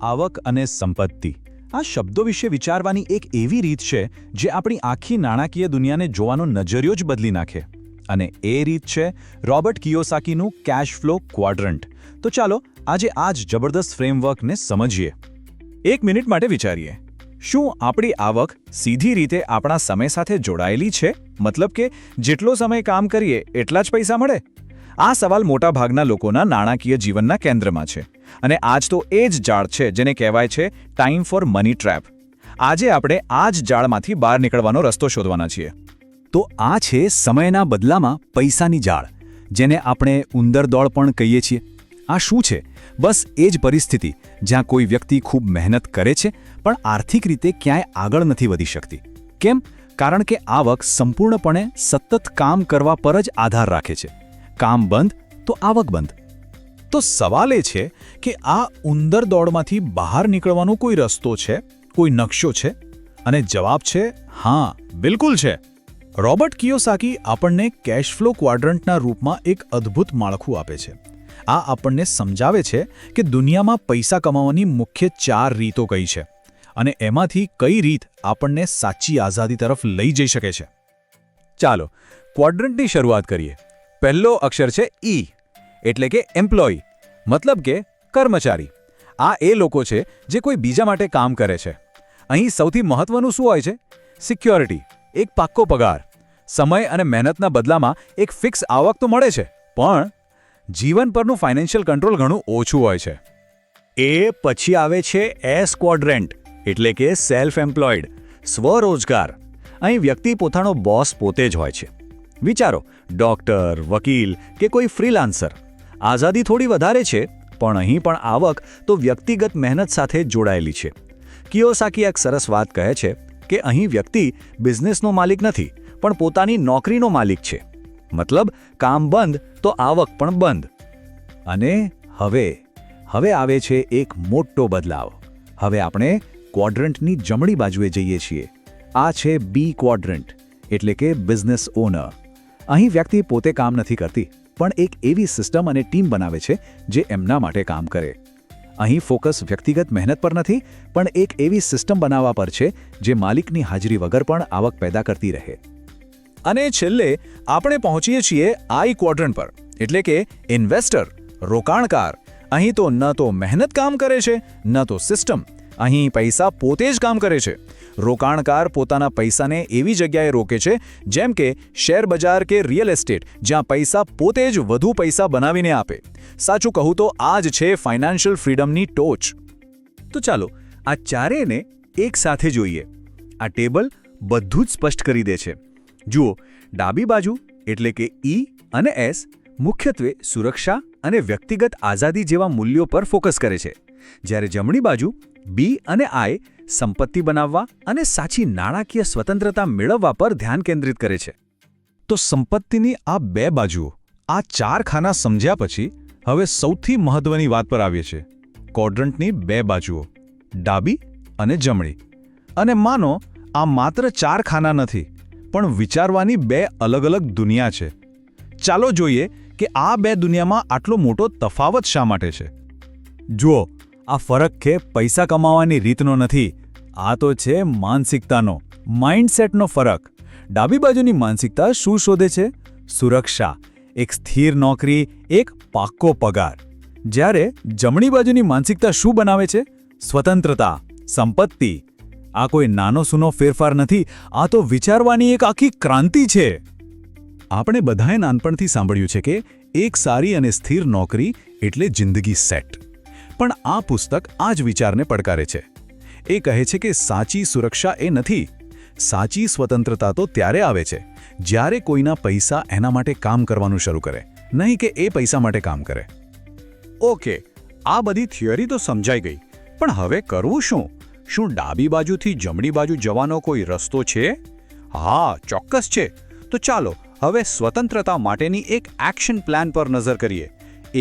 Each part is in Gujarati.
આવક અને સંપત્તિ. આ શબ્દો વિશે વિચારવાની એક એવી રીત છે, જે આપણી આખી નાણાકીય દુનિયાને જોવાનો નજરિયો જ બદલી નાખે. અને એ રીત છે, રોબર્ટ કિયોસાકીનું કેશ ફ્લો ક્વાડ્રન્ટ. તો ચાલો, આજે આ જ જબરદસ્ત ફ્રેમવર્કને સમજીએ. એક મિનિટ માટે વિચારીએ. શું આપણી આવક સીધી રીતે આપણા સમય સાથે જોડાયેલી છે? મતલબ કે, જેટલો સમય કામ કરીએ, એટલા જ પૈસા મળે? આ સવાલ મોટાભાગના લોકોના નાણાકીય જીવનના કેન્દ્રમાં છે. અને આજ તો એ જ જાળ છે જેને કહેવાય છે ટાઈમ ફોર મની ટ્રેપ. આજે આપણે આ જ જાળમાંથી બહાર નીકળવાનો રસ્તો શોધવાના છીએ. તો આ છે સમયના બદલામાં પૈસાની જાળ, જેને આપણે ઉંદર દોડ પણ કહીએ છીએ. આ શું છે? બસ એ જ પરિસ્થિતિ, જ્યાં કોઈ વ્યક્તિ ખૂબ મહેનત કરે છે, પણ આર્થિક રીતે ક્યાંય આગળ નથી વધી શકતી. કેમ? કારણ કે આવક સંપૂર્ણપણે સતત કામ કરવા પર જ આધાર રાખે છે. કામ બંધ, તો આવક બંધ. તો સવાલ એ છે કે આ ઉંદર દોડમાંથી બહાર નીકળવાનો કોઈ રસ્તો છે? કોઈ નકશો છે? અને જવાબ છે, હા, બિલકુલ છે. રોબર્ટ કિયોસાકી આપણને કેશ ફ્લો ક્વાડ્રન્ટના રૂપમાં એક અદ્ભુત માળખું આપે છે. આ આપણને સમજાવે છે કે દુનિયામાં પૈસા કમાવાની મુખ્ય ચાર રીતો કઈ છે અને એમાંથી કઈ રીત આપણને સાચી આઝાદી તરફ લઈ જઈ શકે છે. ચાલો, ક્વાડ્રન્ટની શરૂઆત કરીએ. પહેલો અક્ષર છે ઈ. એટલે કે એમ્પ્લોય મતલબ કે કર્મચારી. આ એ લોકો છે જે કોઈ બીજા માટે કામ કરે છે. અહીં સૌથી મહત્વનું શું હોય છે? સિક્યોરિટી એક પાક્કો પગાર. સમય અને મહેનતના બદલામાં એક ફિક્સ આવક તો મળે છે, પણ જીવન પરનું ફાઇનાન્શિયલ કંટ્રોલ ઘણું ઓછું હોય છે. એ પછી આવે છે એસ ક્વોડ્રેન્ટ એટલે કે સેલ્ફ એમ્પ્લોયડ સ્વરોજગાર. અહીં વ્યક્તિ પોતાનો બોસ પોતે જ હોય છે. વિચારો ડોક્ટર વકીલ કે કોઈ ફ્રીલાન્સર આઝાદી થોડી વધારે છે, પણ અહીં પણ આવક તો વ્યક્તિગત મહેનત સાથે જોડાયેલી છે. કિયોસાકી એક સરસ વાત કહે છે કે અહીં વ્યક્તિ બિઝનેસનો માલિક નથી, પણ પોતાની નોકરીનો માલિક છે. મતલબ, કામ બંધ તો આવક પણ બંધ. અને હવે હવે આવે છે એક મોટો બદલાવ. હવે આપણે ક્વોડ્રન્ટની જમણી બાજુએ જઈએ છીએ. આ છે બી ક્વોડ્રન્ટ, એટલે કે બિઝનેસ ઓનર. અહીં વ્યક્તિ પોતે કામ નથી કરતી. પણ એક એવી સિસ્ટમ અને ટીમ બનાવે છે જે એમના માટે કામ કરે. અહીં ફોકસ વ્યક્તિગત મહેનત પર નથી, પણ એક એવી સિસ્ટમ બનાવવા પર છે જે માલિકની હાજરી વગર પણ આવક પેદા કરતી રહે. અને છેલ્લે આપણે પહોંચીએ છીએ આઈ ક્વોડ્રન્ટ પર, એટલે કે ઇન્વેસ્ટર, રોકાણકાર. અહીં તો ન તો મહેનત કામ કરે છે, ન તો સિસ્ટમ. અહીં પૈસા પોતે જ કામ કરે છે. રોકાણકાર પોતાના પૈસાને એવી જગ્યાએ રોકે છે, જેમ કે શેર બજાર કે રિયલ એસ્ટેટ, જ્યાં પૈસા પોતે જ વધુ પૈસા બનાવીને આપે. સાચું કહું તો આ જ છે ફાઇનાન્શિયલ ફ્રીડમની ટોચ. તો ચાલો, આ ચારેયને એક સાથે જોઈએ. આ ટેબલ બધું જ સ્પષ્ટ કરી દે છે. જુઓ, ડાબી બાજુ એટલે કે ઈ અને એસ મુખ્યત્વે સુરક્ષા અને વ્યક્તિગત આઝાદી જેવા મૂલ્યો પર ફોકસ કરે છે. જ્યારે જમણી બાજુ બી અને આઈ સંપત્તિ બનાવવા અને સાચી નાણાકીય સ્વતંત્રતા મેળવવા પર ધ્યાન કેન્દ્રિત કરે છે. તો સંપત્તિની આ બે બાજુઓ, આ ચાર ખાના સમજ્યા પછી હવે સૌથી મહત્વની વાત પર આવીએ છીએ. કોડ્રન્ટની બે બાજુઓ, ડાબી અને જમણી. અને માનો, આ માત્ર ચાર ખાના નથી, પણ વિચારવાની બે અલગ અલગ દુનિયા છે. ચાલો જોઈએ કે આ બે દુનિયામાં આટલો મોટો તફાવત શા માટે છે? જુઓ આ ફરક કે પૈસા કમાવાની રીતનો નથી, આ તો છે માનસિકતાનો, માઇન્ડસેટનો ફરક. ડાબી બાજુની માનસિકતા શું શોધે છે? સુરક્ષા, એક સ્થિર નોકરી, એક પાક્કો પગાર. જ્યારે જમણી બાજુની માનસિકતા શું બનાવે છે? સ્વતંત્રતા, સંપત્તિ. આ કોઈ નાનો સૂનો ફેરફાર નથી, આ તો વિચારવાની એક આખી ક્રાંતિ છે. આપણે બધાએ નાનપણથી સાંભળ્યું છે કે, એક સારી અને સ્થિર નોકરી એટલે જિંદગી સેટ. પણ આ પુસ્તક આ જ વિચારને પડકારે છે. એ કહે છે કે સાચી સુરક્ષા એ નથી. સાચી સ્વતંત્રતા તો ત્યારે આવે છે, જ્યારે કોઈના પૈસા એના માટે કામ કરવાનું શરૂ કરે, નહીં કે એ પૈસા માટે કામ કરે. ઓકે, આ બધી થિયરી તો સમજાઈ ગઈ, પણ હવે કરવું શું? શું ડાબી બાજુથી જમણી બાજુ જવાનો કોઈ રસ્તો છે? હા, ચોક્કસ છે. તો ચાલો, હવે સ્વતંત્રતા માટેની એક એક્શન પ્લાન પર નજર કરીએ.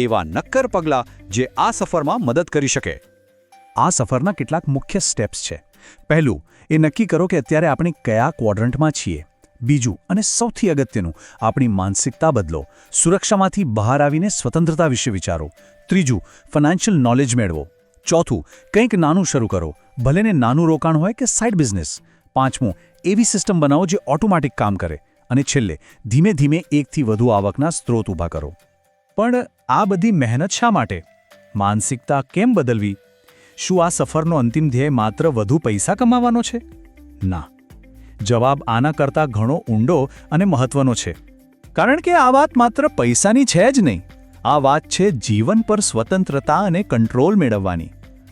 એવા નક્કર પગલાં જે આ સફરમાં મદદ કરી શકે. આ સફરના કેટલાક મુખ્ય સ્ટેપ્સ છે. પહેલું, એ નક્કી કરો કે અત્યારે આપણે કયા ક્વોડ્રન્ટમાં છીએ. બીજું, અને સૌથી અગત્યનું, આપણી માનસિકતા બદલો. સુરક્ષામાંથી બહાર આવીને સ્વતંત્રતા વિશે વિચારો. ત્રીજું ફાઇનાન્શિયલ નોલેજ મેળવો. ચોથું, કંઈક નાનું શરૂ કરો. ભલેને નાનું રોકાણ હોય કે સાઇડ બિઝનેસ પાંચમું, એવી સિસ્ટમ બનાવો જે ઓટોમેટિક કામ કરે. અને છેલ્લે, ધીમે ધીમે એકથી વધુ આવકના સ્ત્રોત ઊભા કરો. પણ આ બધી મહેનત શા માટે? માનસિકતા કેમ બદલવી? શું આ સફરનો અંતિમ ધ્યેય માત્ર વધુ પૈસા કમાવાનો છે? ના. જવાબ આના કરતાં ઘણો ઊંડો અને મહત્વનો છે. કારણ કે આ વાત માત્ર પૈસાની છે જ નહીં. આ વાત છે જીવન પર સ્વતંત્રતા અને કંટ્રોલ મેળવવાની.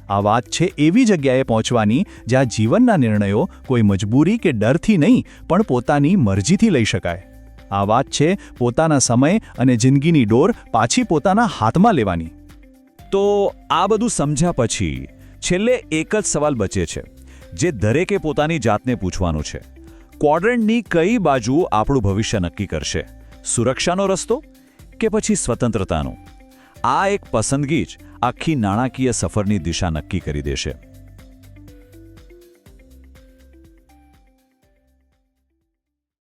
આ વાત છે એવી જગ્યાએ પહોંચવાની જ્યાં જીવનના નિર્ણયો કોઈ મજબૂરી કે ડરથી નહીં, પણ પોતાની મરજીથી લઈ શકાય. આ વાત છે પોતાના સમય અને જિંદગીની ડોર પાછી પોતાના હાથમાં લેવાની. તો આ બધું સમજ્યા પછી છેલ્લે એક જ સવાલ બચે છે, જે દરેકે પોતાની જાતને પૂછવાનું છે. ક્વોડ્રન્ટની કઈ બાજુ આપણું ભવિષ્ય નક્કી કરશે? સુરક્ષાનો રસ્તો કે પછી સ્વતંત્રતાનો? આ એક પસંદગી જ આખી નાણાકીય સફરની દિશા નક્કી કરી દેશે.